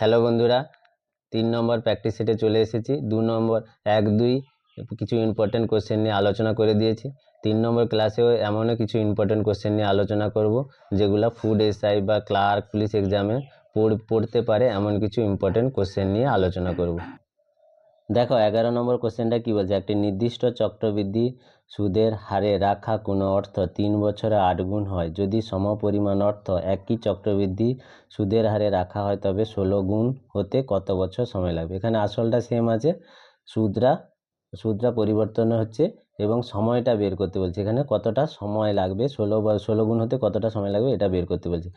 Hello বন্ধুরা, তিন নম্বর practice সেটে চলে এসেছি। দু নম্বর, এক, দুই, কিছু ইম্পর্টেন্ট কোশ্চেন নিয়ে আলোচনা করে দিয়েছি। তিন নম্বর ক্লাসেও এমনও কিছু ইম্পর্টেন্ট কোশ্চেন নিয়ে আলোচনা করব, যেগুলো ফুড এসআই বা ক্লার্ক পুলিশ এক্সামে পড়তে পারে এমন কিছু ইম্পর্টেন্ট কোশ্চেন নিয়ে আলোচনা করব। দেখো, এগারো নম্বর কোশ্চেনটা কী বলছে? একটি নির্দিষ্ট চক্রবৃদ্ধি সুদের হারে রাখা কোনো অর্থ তিন বছরে আট গুণ হয়। যদি সমপরিমাণ অর্থ একই চক্রবৃদ্ধি সুদের হারে রাখা হয়, তবে ষোলো গুণ হতে কত বছর সময় লাগবে? এখানে আসলটা সেম আছে। সুদরা সুদরা পরিবর্তন হচ্ছে এবং সময়টা বের করতে বলছে। এখানে কতটা সময় লাগবে? ষোলো বা, ষোলো গুণ হতে কতটা সময় লাগবে? এটা বের করতে বলছে।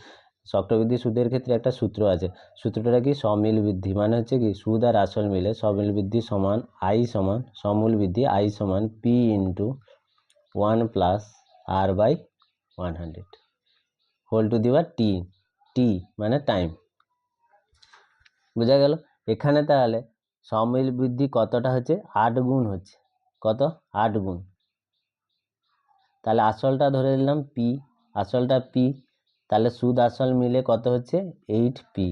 চক্রবৃদ্ধি সুদের ক্ষেত্রে একটা সূত্র আছে। সূত্রটা কি? সমিল বৃদ্ধি। মানে হচ্ছে কি? সুদ আর আসল মিলে সমিল বৃদ্ধি সমান আই সমান সমূল বৃদ্ধি আই সমান P into one plus R by one hundred whole to the power T T মানে টাইম বোঝা গেল? এখানে তাহলে সমিল বৃদ্ধি কতটা হচ্ছে? আট গুণ হচ্ছে। কত? আট গুণ। তাহলে আসলটা ধরে নিলাম পি আসলটা পি তাহলে সুদ আসল মিলে কত হচ্ছে? এইট পি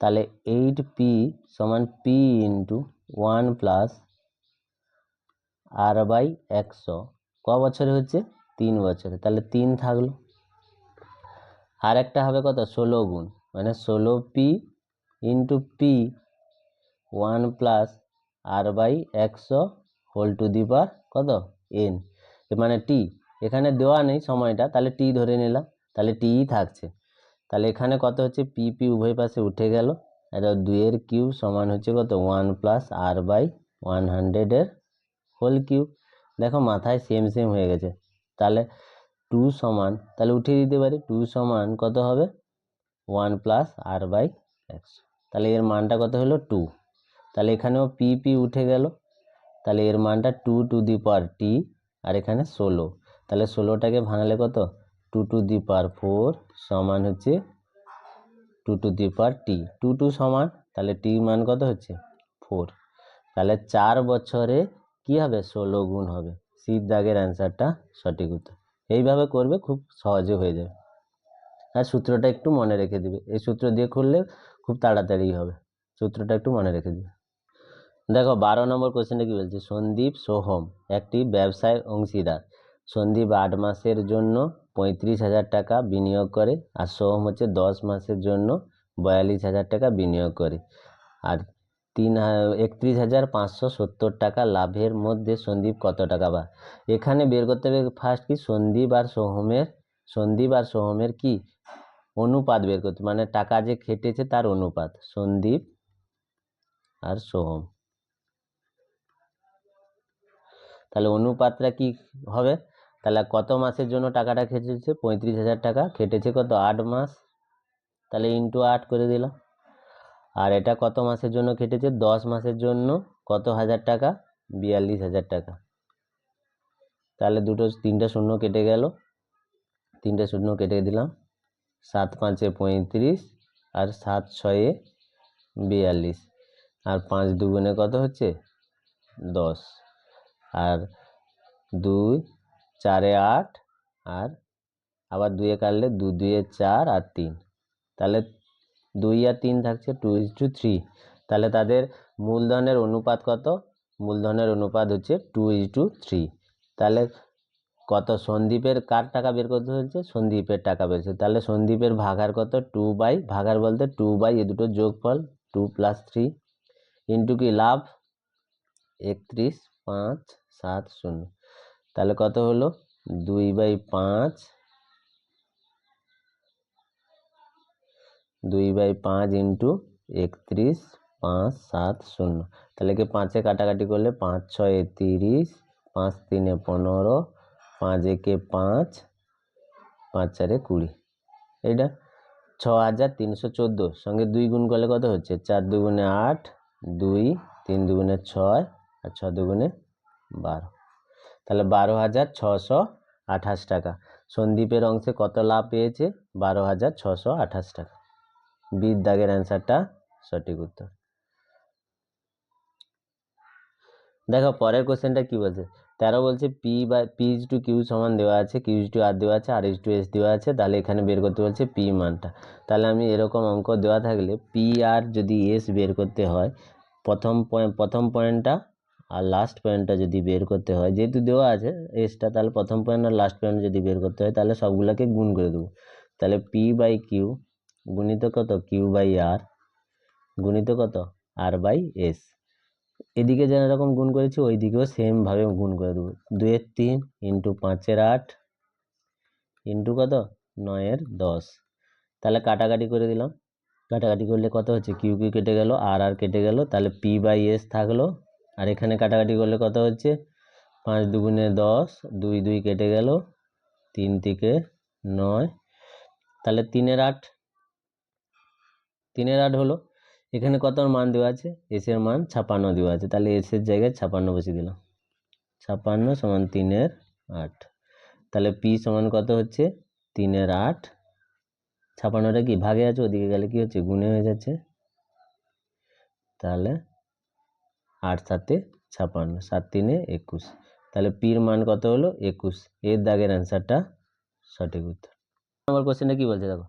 তাহলে এইট পি সমান P into one plus R by একশো। ক বছরে হচ্ছে? তিন বছরে। তাহলে তিন থাকল। আর একটা হবে কত? ষোলো গুণ। মানে ষোলো P into P one plus R by একশো হোল টু দি পার কত? এন মানে টি এখানে দেওয়া নেই সময়টা। তাহলে টি ধরে নিলাম। তাহলে টিই থাকছে। তাহলে এখানে কত হচ্ছে? পি পি উভয় পাশে উঠে গেল। এটা দুইয়ের কিউ সমান হচ্ছে কত? One plus R by one হান্ড্রেডের হোল কিউ দেখো মাথায় সেম সেম হয়ে গেছে। তাহলে টু সমান, তাহলে উঠিয়ে দিতে পারি। টু সমান কত হবে? ওয়ান প্লাস আর বাই একশো। তাহলে এর মানটা কত হলো? টু তাহলে এখানেও পি পি উঠে গেল। তাহলে এর মানটা টু টু দি পার টি আর এখানে ষোলো। তাহলে ষোলোটাকে ভাঙলে কত? Two to the power four সমান হচ্ছে two to the power T two two সমান, তাহলে টি মান কত হচ্ছে? ফোর তাহলে চার বছরে কি হবে? ষোলো গুণ হবে। সিট দাগের অ্যান্সারটা সঠিক উত্তর। এইভাবে করবে, খুব সহজে হয়ে যাবে। আর সূত্রটা একটু মনে রেখে দিবে। এই সূত্র দিয়ে খুললে খুব তাড়াতাড়ি হবে। সূত্রটা একটু মনে রেখে দিবে। দেখো, বারো নম্বর কোশ্চেনটা কী বলছে? সন্দীপ সোহম, একটি ব্যবসায় অংশীদার। সন্দীপ আট মাসের জন্য পঁয়ত্রিশ হাজার টাকা বিনিয়োগ করে আর সোহম হচ্ছে দশ মাসের জন্য বয়াল্লিশ হাজার টাকা বিনিয়োগ করে। আর তিন একত্রিশ হাজার পাঁচশো সত্তর টাকা লাভের মধ্যে সন্দীপ কত টাকা বা? এখানে বের করতে হবে ফার্স্ট কি সন্দীপ আর সোহমের, সন্দীপ আর সোহমের কি অনুপাত বের করতে মানে টাকা যে খেটেছে তার অনুপাত, সন্দীপ আর সোহম। তাহলে অনুপাতটা কি হবে? তাহলে কত মাসের জন্য টাকাটা খেটেছে? পঁয়ত্রিশ হাজার টাকা। খেটেছে কত? আট মাস। তাহলে ইন্টু আট করে দিলাম। আর এটা কত মাসের জন্য খেটেছে? দশ মাসের জন্য কত হাজার টাকা? বিয়াল্লিশ হাজার টাকা। তাহলে দুটো, তিনটে শূন্য কেটে গেল। তিনটে শূন্য কেটে দিলাম। সাত পাঁচে পঁয়ত্রিশ আর সাত ছয়ে বিয়াল্লিশ। আর পাঁচ দুগুণে কত হচ্ছে? দশ। আর দুই চারে আট আর আবার দুয়ে কাটলে দু দুয়ে চার আর তিন। তাহলে দুই আর তিন থাকছে টু ইজ টু থ্রি তাহলে তাদের মূলধনের অনুপাত কত? মূলধনের অনুপাত হচ্ছে টু ইজ টু থ্রি তাহলে কত? সন্দীপের কার টাকা বের করতে হচ্ছে সন্দীপের টাকা বেরছে তাহলে সন্দীপের ভাগার কত? টু বাই ভাগার বলতে টু বাই এ দুটো যোগফল টু প্লাস থ্রি ইন্টু কি? লাভ? একত্রিশ, পাঁচ, সাত, শূন্য। তাহলে কত হলো? দুই বাই পাঁচ। দুই বাই পাঁচ ইন্টু একত্রিশ, পাঁচ, সাত, শূন্য। তাহলে কি পাঁচে কাটাকাটি করলে পাঁচ, ছয়ে, তিরিশ, পাঁচ, তিনে পনেরো, পাঁচ একে পাঁচ পাঁচ চারে কুড়ি। এইটা ছ হাজার তিনশো চোদ্দ। সঙ্গে দুই গুণ করলে কত হচ্ছে? চার দুগুণে আট, দুই, তিন দুগুণে ছয়, আর ছ দুগুণে বারো। তাহলে বারো হাজার ছশো আঠাশ টাকা। সন্দীপের অংশে কত লাভ পেয়েছে? বারো হাজার ছশো আঠাশ টাকা। বিদ দাগের অ্যান্সারটা সঠিক উত্তর। দেখো, পরের কোশ্চেনটা কি বলছে? তেরো বলছে পি বা পি ইজ টু কিউ সমান দেওয়া আছে কিউ ইজ টু আর দেওয়া আছে আর ইজ টু এস দেওয়া আছে, তাহলে এখানে বের করতে বলছে পি মানটা। তাহলে আমি এরকম অঙ্ক দেওয়া থাকলে পি আর যদি এস বের করতে হয়, প্রথম পয়েন্ট প্রথম পয়েন্টটা আর লাস্ট পয়েন্টটা যদি বের করতে হয়, যেহেতু দেওয়া আছে এসটা তাহলে প্রথম পয়েন্ট আর লাস্ট পয়েন্ট যদি বের করতে হয়, তাহলে সবগুলোকে গুণ করে দেবো। তাহলে পি বাই কিউ গুণিত কত? কিউ বাই আর গুণিত কত? আর বাই এস এদিকে যেরকম গুণ করেছি ওই দিকেও সেমভাবে গুণ করে দেবো। দুয়ের তিন ইন্টু পাঁচের আট ইন্টু কত? নয়ের দশ। তাহলে কাটাকাটি করে দিলাম। কাটাকাটি করলে কত হচ্ছে? কিউ কিউ কেটে গেল আর আর কেটে গেল, তাহলে পি বাই এস থাকল আর এখানে কাটাকাটি করলে কত হচ্ছে? পাঁচ দুগুণে দশ, দুই দুই কেটে গেল, তিন থেকে নয়। তাহলে তিনের আট। তিনের আট হলো। এখানে কত মান দেওয়া আছে? এসের মান ছাপান্ন দেওয়া আছে। তাহলে এসের জায়গায় ছাপান্ন বসিয়ে দিলাম। ছাপান্ন সমান তিনের আট। তাহলে পি সমান কত হচ্ছে? তিনের আট। ছাপান্নটা কি? ভাগে আছে, ওদিকে গেলে কি হচ্ছে? গুণে হয়ে যাচ্ছে। তাহলে আট সাতে ছাপান্ন। সাত তিনে একুশ। তাহলে পির মান কত হলো? একুশ। এর দাগের অ্যান্সারটা সঠিক উত্তর। নম্বর কোশ্চেনটা কি বলছে দেখো?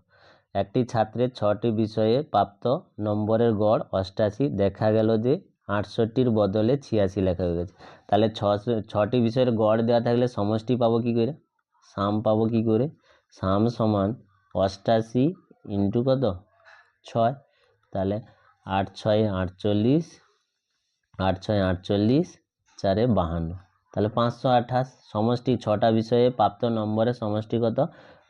একটি ছাত্রের ছটি বিষয়ে প্রাপ্ত নম্বরের গড় অষ্টাশি। দেখা গেল যে আটষট্টির বদলে ছিয়াশি লেখা হয়ে গেছে। তাহলে ছশো ছটি বিষয়ের গড় দেওয়া থাকলে সমষ্টি পাবো কী করে? সাম পাবো কী করে? সাম সমান অষ্টাশি ইন্টু কত? ছয়। তাহলে আট ছয় আটচল্লিশ আট ছয় আটচল্লিশ, চারে বাহান্ন। তাহলে পাঁচশো আঠাশ। সমষ্টি ছটা বিষয়ে প্রাপ্ত নম্বরের সমষ্টি কত?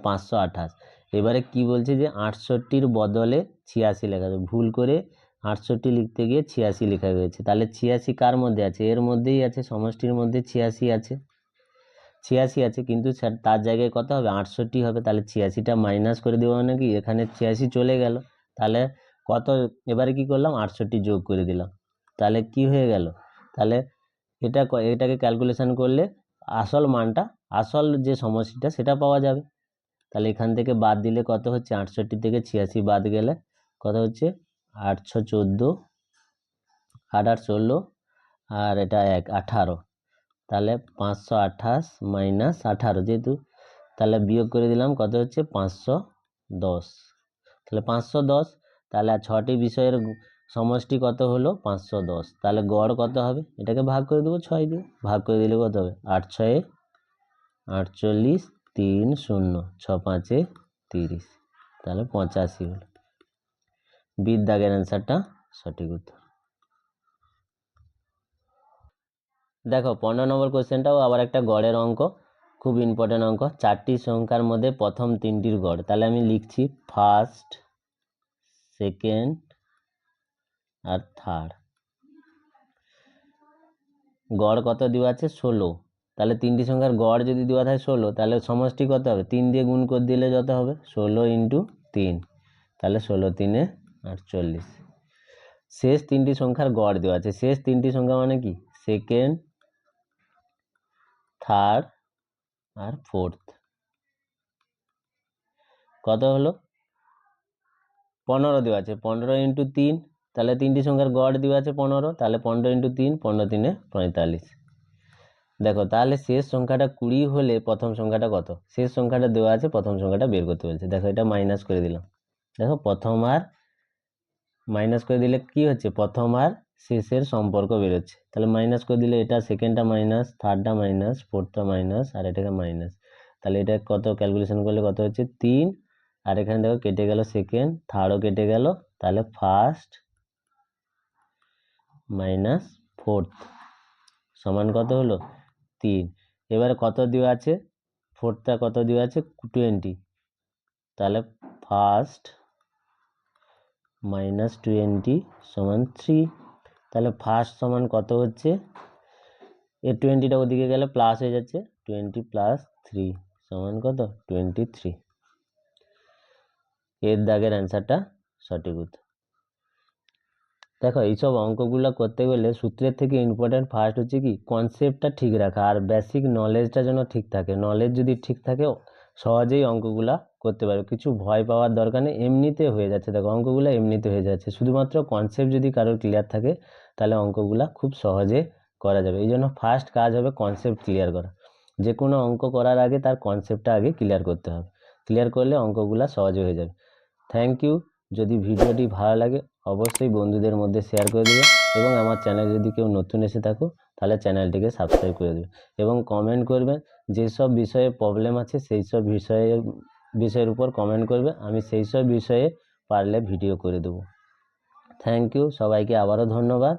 পাঁচশো আঠাশ। এবারে কি বলছে যে আটষট্টির বদলে ছিয়াশি লেখা ভুল করে আটষট্টি লিখতে গিয়ে ছিয়াশি লেখা হয়েছে। তাহলে ছিয়াশি কার মধ্যে আছে? এর মধ্যেই আছে, সমষ্টির মধ্যে ছিয়াশি আছে। ছিয়াশি আছে, কিন্তু তার জায়গায় কত হবে? আটষট্টি হবে। তাহলে ছিয়াশিটা মাইনাস করে দেবো মানে কি? এখানে ছিয়াশি চলে গেল। তাহলে কত? এবারে কি করলাম? আটষট্টি যোগ করে দিলাম। তাহলে কি হয়ে গেল? তাহলে এটা এটাকে ক্যালকুলেশন করলে আসল মানটা, আসল যে সমষ্টিটা সেটা পাওয়া যাবে। তাহলে এখান থেকে বাদ দিলে কত হচ্ছে? আটষট্টি থেকে ছিয়াশি বাদ গেলে কত হচ্ছে? আটশো চোদ্দ, আট আট ষোলো আর এটা এক, আঠারো। তাহলে পাঁচশো আঠাশ মাইনাস আঠারো যেহেতু, তাহলে বিয়োগ করে দিলাম কত হচ্ছে? পাঁচশো দশ। তাহলে পাঁচশো দশ, তাহলে ছটি বিষয়ের সমষ্টি কত হলো? পাঁচশো দশ। তাহলে গড় কত হবে? এটাকে ভাগ করে দেবো ছয় দিয়ে। ভাগ করে দিলে কত হবে? আট ছয়ে আটচল্লিশ, তিন শূন্য ছ পাঁচে তিরিশ। তাহলে পঁচাশি হলো। বিদ দাগের অ্যান্সারটা সঠিক উত্তর। দেখো, পনেরো নম্বর কোশ্চেনটাও আবার একটা গড়ের অঙ্ক। খুব ইম্পর্টেন্ট অঙ্ক। চারটি সংখ্যার মধ্যে প্রথম তিনটির গড়। তাহলে আমি লিখছি ফার্স্ট সেকেন্ড আর থার্ড গড় কত দেওয়া আছে? ষোলো। তাহলে তিনটি সংখ্যার গড় যদি দেওয়া থাকে ষোলো, তাহলে সমষ্টি কত হবে? তিন দিয়ে গুণ করে দিলে যত হবে? ষোলো ইন্টু তিন। তাহলে ষোলো তিনে আটচল্লিশ। শেষ তিনটি সংখ্যার গড় দেওয়া আছে। শেষ তিনটি সংখ্যা মানে কি? সেকেন্ড, থার্ড আর ফোর্থ। কত হলো? পনেরো দেওয়া আছে। পনেরো ইন্টু তিন তাহলে তিনটি সংখ্যার গড় দেওয়া আছে পনেরো, তাহলে পনেরো ইন্টু তিন, পনেরো তিনে পঁয়তাল্লিশ। দেখো, তাহলে শেষ সংখ্যাটা কুড়ি হলে প্রথম সংখ্যাটা কত? শেষ সংখ্যাটা দেওয়া আছে, প্রথম সংখ্যাটা বের করতে বলছে। দেখো, এটা মাইনাস করে দিলাম। দেখো, প্রথম আর মাইনাস করে দিলে কি হচ্ছে? প্রথম আর শেষের সম্পর্ক বেরোচ্ছে। তাহলে মাইনাস করে দিলে এটা সেকেন্ডটা মাইনাস থার্ডটা মাইনাস ফোর্থটা মাইনাস আর এটাকে মাইনাস তাহলে এটা কত? ক্যালকুলেশন করলে কত হচ্ছে? তিন। আর এখানে দেখো, কেটে গেল সেকেন্ড থার্ডও কেটে গেল। তাহলে ফার্স্ট মাইনাস ফোর্থ সমান কত হলো? তিন। এবারে কত দেওয়া আছে? ফোর্থটা কত দেওয়া আছে? টোয়েন্টি তাহলে ফার্স্ট মাইনাস টোয়েন্টি সমান থ্রি তাহলে ফার্স্ট সমান কত হচ্ছে? এ টোয়েন্টিটা ওদিকে গেলে প্লাস হয়ে যাচ্ছে। টোয়েন্টি প্লাস থ্রি সমান কত? টোয়েন্টি থ্রি এর দাগের অ্যান্সারটা সঠিক উত্তর। দেখো, এইসব অঙ্কগুলো করতে গেলে সূত্রের থেকে ইম্পর্ট্যান্ট ফার্স্ট হচ্ছে কি কনসেপ্টটা ঠিক রাখা আর বেসিক নলেজটা যেন ঠিক থাকে। নলেজ যদি ঠিক থাকে, সহজেই অঙ্কগুলা করতে পারবে। কিছু ভয় পাওয়ার দরকার নেই, এমনিতে হয়ে যাচ্ছে। দেখো, অঙ্কগুলো এমনিতে হয়ে যাচ্ছে। শুধুমাত্র কনসেপ্ট যদি কারোর ক্লিয়ার থাকে, তাহলে অঙ্কগুলা খুব সহজে করা যাবে। এই জন্য ফার্স্ট কাজ হবে কনসেপ্ট ক্লিয়ার করা। যে কোনো অঙ্ক করার আগে তার কনসেপ্টটা আগে ক্লিয়ার করতে হবে। ক্লিয়ার করলে অঙ্কগুলো সহজ হয়ে যাবে। থ্যাংক ইউ যদি ভিডিওটি ভালো লাগে, অবশ্যই বন্ধুদের মধ্যে শেয়ার করে দেবে এবং আমার চ্যানেল যদি কেউ নতুন এসে থাকো, তাহলে চ্যানেলটিকে সাবস্ক্রাইব করে দেবে এবং কমেন্ট করবেন যেসব বিষয়ে প্রবলেম আছে, সেই সব বিষয়ে, বিষয়ের উপর কমেন্ট করবে, আমি সেই সব বিষয়ে পারলে ভিডিও করে দেবো। থ্যাংক ইউ সবাইকে আবারও ধন্যবাদ।